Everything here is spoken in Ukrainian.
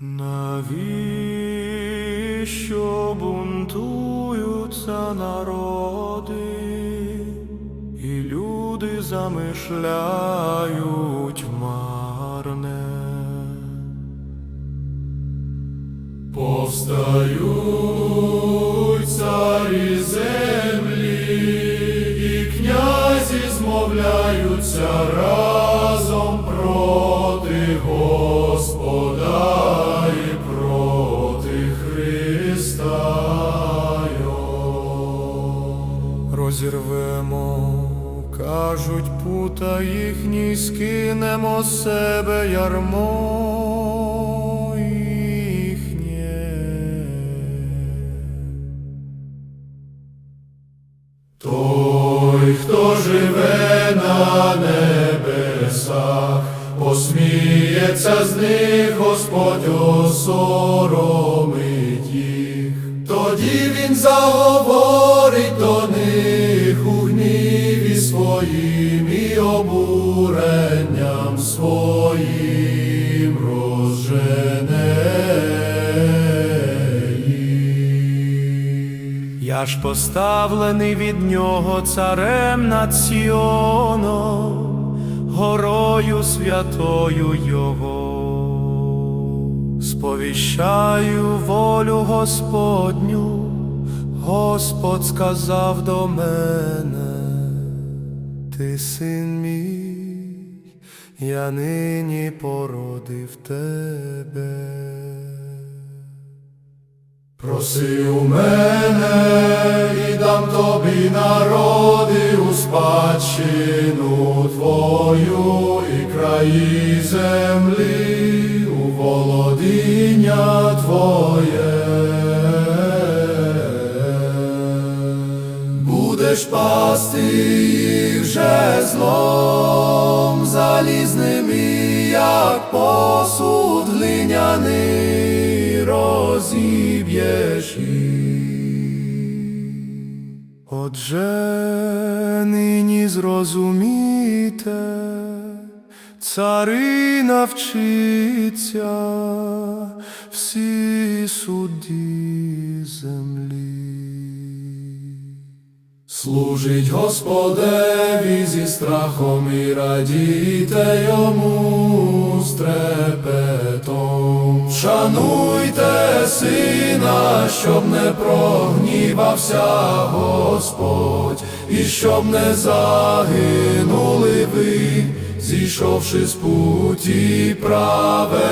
Навіщо бунтуються народи, і люди замишляють марне? Повстають царі землі, і князі змовляються разом проти Господа Розірвемо, кажуть, пута їхній, скинемо з себе ярмо їхнє. Той, хто живе на небесах, посміється з них, Господь осоромить їх. Тоді він заговорить Я ж поставлений від нього царем над Сіоном, горою святою Його. Сповіщаю волю Господню, Господь сказав до мене, ти син мій, я нині породив тебе. Проси у мене і дам тобі народи у спадщину твою і краї землі у володіння твоє. Будеш пасти їх жезлом залізним як посуд глиняний розіб'єш їх. Отже, нині зрозумійте, цари навчиться всі судді землі. Служить Господеві зі страхом і радійте йому з трепетом. Шануйте сина, щоб не прогнівався Господь, і щоб не загинули ви, зійшовши з путі праведної.